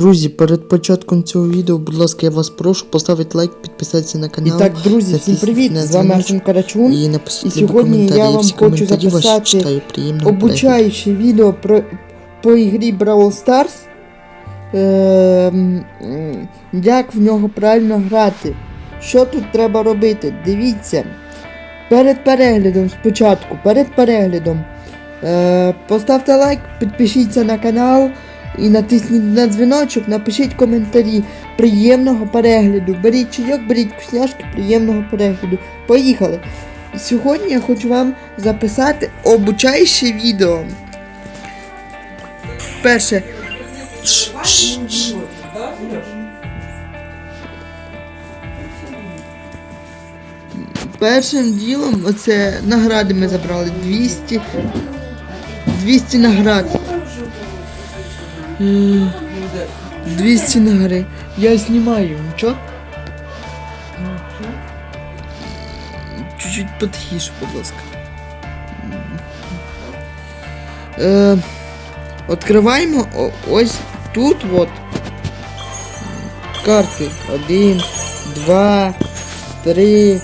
Друзі, перед початком цього відео, будь ласка, я вас прошу поставити лайк, підписатися на канал. І так, друзі, всім привіт! З вами Арсен Карачун. І І сьогодні я вам хочу записати. Обучаюче відео про, по ігрі Brawl Stars. М, як в нього правильно грати. Що тут треба робити? Дивіться. Перед переглядом спочатку, перед переглядом. Е, поставте лайк, підпишіться на канал і натисніть на дзвіночок, напишіть коментарі. Приємного перегляду. Беріть чайок, беріть вкусняшки, приємного перегляду. Поїхали! Сьогодні я хочу вам записати обучаюче відео. Перше. Першим ділом оце награди ми забрали 200 200 наград. М, 200 наград. Я знімаю, нічого? Чуть-чуть потихіше, будь ласка. Е, Откриваємо ось тут от карти. Один, два, три,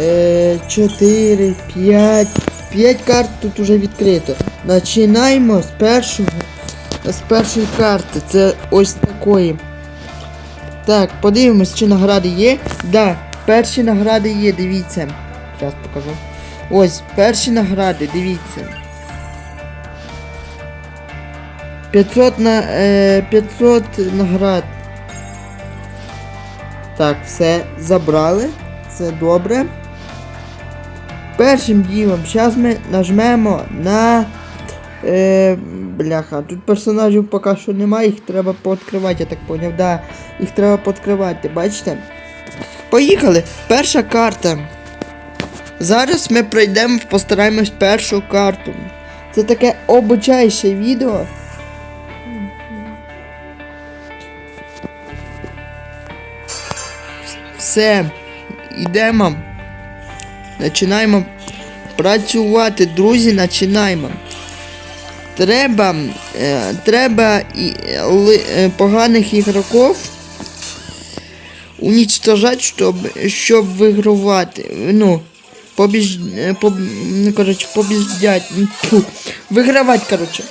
е, чотири, п'ять. П'ять карт тут уже відкрито. Починаємо з першого. З першої карти. Це ось такої. Так, подивимось, чи награди є. Да, перші награди є, дивіться. Зараз покажу. Ось, перші награди, дивіться. 500 на е, 500 наград. Так, все забрали. Це добре. Першим ділом, зараз ми нажмемо на. Е, бляха, тут персонажів поки що немає, їх треба пооткривати, я так поняв. Да, їх треба пооткривати, бачите? Поїхали! Перша карта. Зараз ми пройдемо, постараємось першу карту. Це таке обучаюче відео. Все, йдемо. Починаємо працювати, друзі, починаємо. Треба, е, треба е, поганих ігроків уничтожати, щоб, щоб вигравати. Ну, побіж, е, поб, ну, коротше, побіждять. Вигравати, коротше.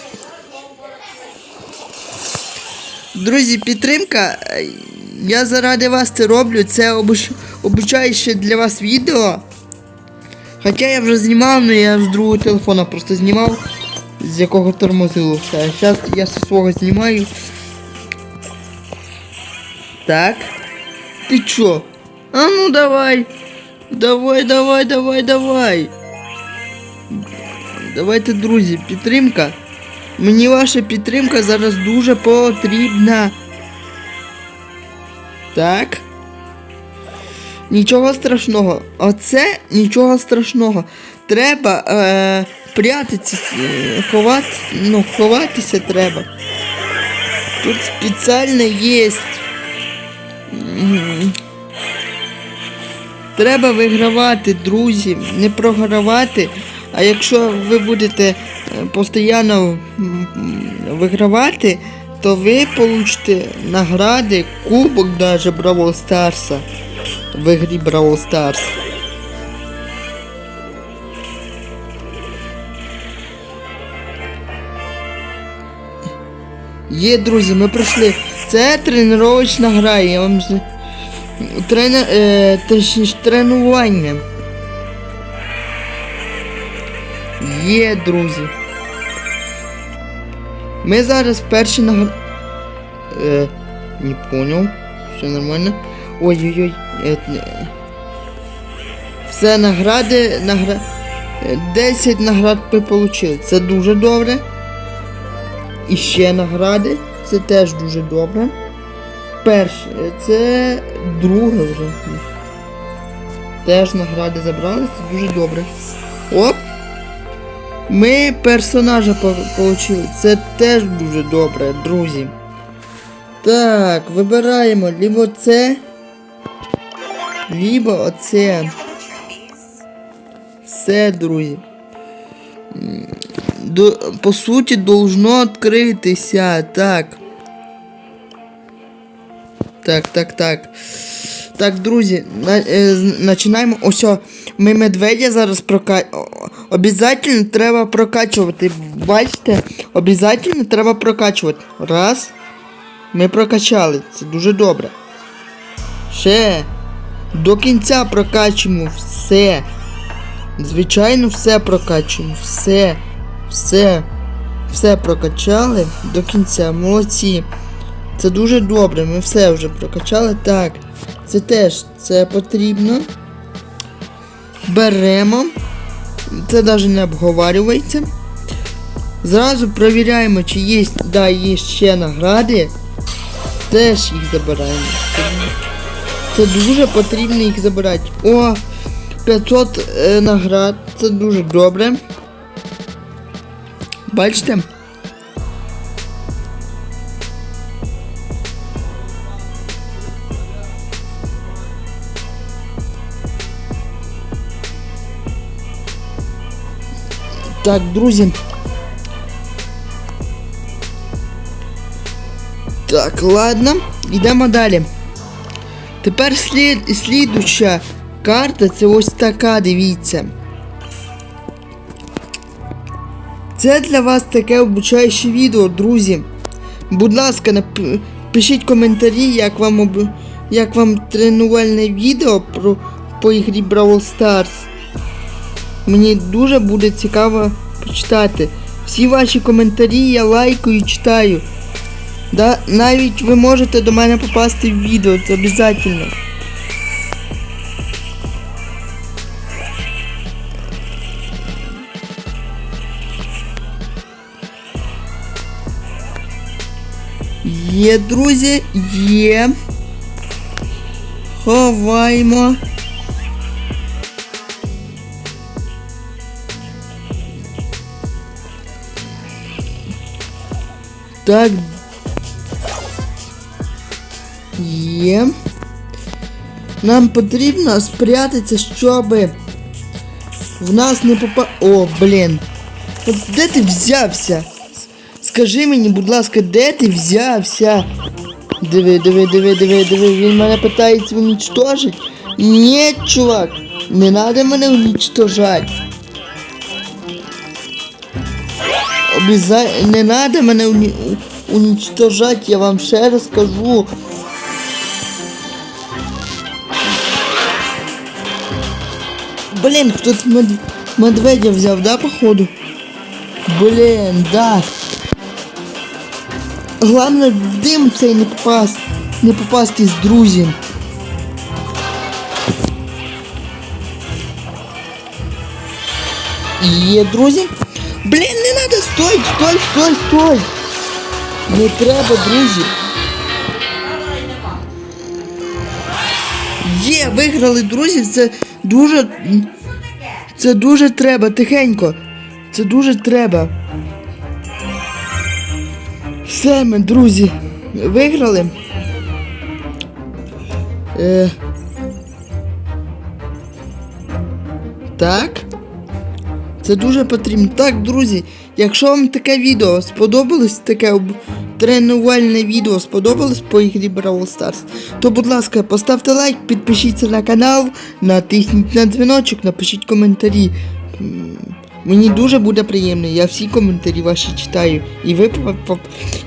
Друзі, підтримка. Я заради вас це роблю. Це обуч... обучаюче для вас відео. Хоча я вже знімав, але я з другого телефона просто знімав, з якого тормозило все. Зараз я зі свого знімаю. Так. Ти чо? А ну давай. Давай, давай, давай, давай. Давайте, друзі, підтримка. Мені ваша підтримка зараз дуже потрібна. Так. Нічого страшного. Оце нічого страшного. Треба е, прятатися, е, ховати, ну, ховатися треба. Тут спеціально є. Треба вигравати, друзі, не програвати. А якщо ви будете е, постійно вигравати, то ви получите награди, кубок даже Бравл Старса в ігрі Бравл Старс. Є, друзі, ми пройшли. Це тренувачна гра, я вам з... Трена... Е, точніше, тренування. Є, друзі. Ми зараз перші нагр... Е, не понял. Все нормально. Ой-ой-ой. е, Все награди, награ... е, 10 наград ми отримали. Це дуже добре. І ще награди. Це теж дуже добре. Перше, це друге вже. Теж награди забрали, це дуже добре. Оп! Ми персонажа получили. Це теж дуже добре, друзі. Так, вибираємо либо це, либо оце. Все, друзі. По суті, должно відкритися. Так. Так, так, так. Так, друзі, на, е, починаємо. Ось, ми медведя зараз прокачуємо. Обязательно треба прокачувати. Бачите? Обязательно треба прокачувати. Раз. Ми прокачали. Це дуже добре. Ще. До кінця прокачуємо все. Звичайно, все прокачуємо. Все. Все. Все прокачали до кінця. Молодці. Це дуже добре, ми все вже прокачали. Так, це теж це потрібно. Беремо. Це навіть не обговорюється. Зразу перевіряємо, чи є, да, є ще награди. Теж їх забираємо. Це дуже потрібно їх забирати. О, 500 е, наград. Це дуже добре. Бачите? Так, друзі. Так, ладно, йдемо далі. Тепер слід, слідуща карта це ось така, дивіться. Це для вас таке обучаюче відео, друзі. Будь ласка, пишіть коментарі, як вам об... як вам тренувальне відео про по ігрі Brawl Stars. Мені дуже буде цікаво почитати. Всі ваші коментарі я лайкаю і читаю. Да, навіть ви можете до мене попасти в відео, це обов'язково. Є, друзі, є. Ховаємо. Так. Є. Нам потрібно спрятатися, щоб в нас не попа... О, блін. От де ти взявся? Скажи мені, будь ласка, де ти взявся? Диви, диви, диви, диви, диви. Він мене питається уничтожить. Ні, чувак, не треба мене уничтожати. Обяза... Не надо мене уні... у- уничтожать, я вам ще раз скажу. Блін, хтось мед... медведя взяв, да, походу? Блін, да. Главное в дим цей не попасть, не попасти з друзів. Є, друзі. Блін, не надо, стой, стой, стой, стой. Не треба, друзі. Є, виграли, друзі, це дуже. Це дуже треба, тихенько. Це дуже треба. Все, ми, друзі, виграли. Е... Так. Це дуже потрібно. Так, друзі, якщо вам таке відео сподобалось, таке тренувальне відео сподобалось по ігрі Brawl Stars, то будь ласка, поставте лайк, підпишіться на канал, натисніть на дзвіночок, напишіть коментарі. Мені дуже буде приємно, я всі коментарі ваші читаю. І ви,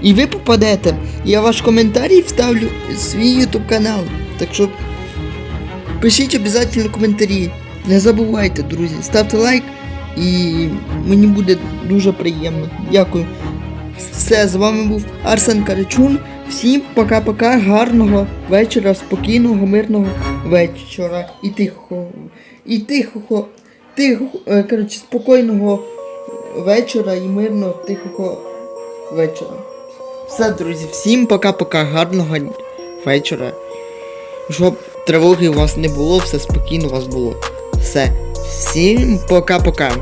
і ви попадете. Я ваш коментарій вставлю в свій YouTube канал. Так що пишіть обов'язково коментарі. Не забувайте, друзі, ставте лайк і мені буде дуже приємно. Дякую. Все, з вами був Арсен Карачун. Всім пока-пока, гарного вечора, спокійного, мирного вечора. І тихого. І тихого. Тихого, е, коротше, спокійного вечора і мирного тихого вечора. Все, друзі, всім пока-пока, гарного вечора. Щоб тривоги у вас не було, все спокійно у вас було. Все. Всім пока-пока.